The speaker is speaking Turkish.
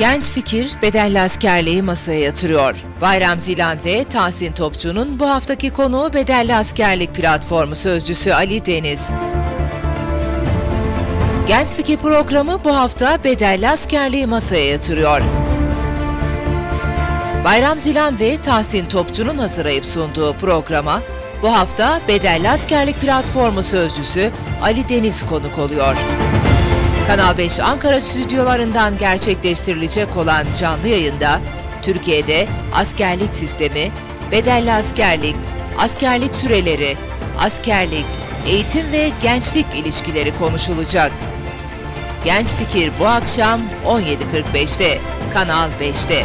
Genç Fikir bedelli askerliği masaya yatırıyor. Bayram Zilan ve Tahsin Topçu'nun bu haftaki konuğu bedelli askerlik platformu sözcüsü Ali Deniz. Genç Fikir programı bu hafta bedelli askerliği masaya yatırıyor. Bayram Zilan ve Tahsin Topçu'nun hazırlayıp sunduğu programa bu hafta bedelli askerlik platformu sözcüsü Ali Deniz konuk oluyor. Kanal 5 Ankara stüdyolarından gerçekleştirilecek olan canlı yayında Türkiye'de askerlik sistemi, bedelli askerlik, askerlik süreleri, askerlik, eğitim ve gençlik ilişkileri konuşulacak. Genç Fikir bu akşam 17.45'te Kanal 5'te.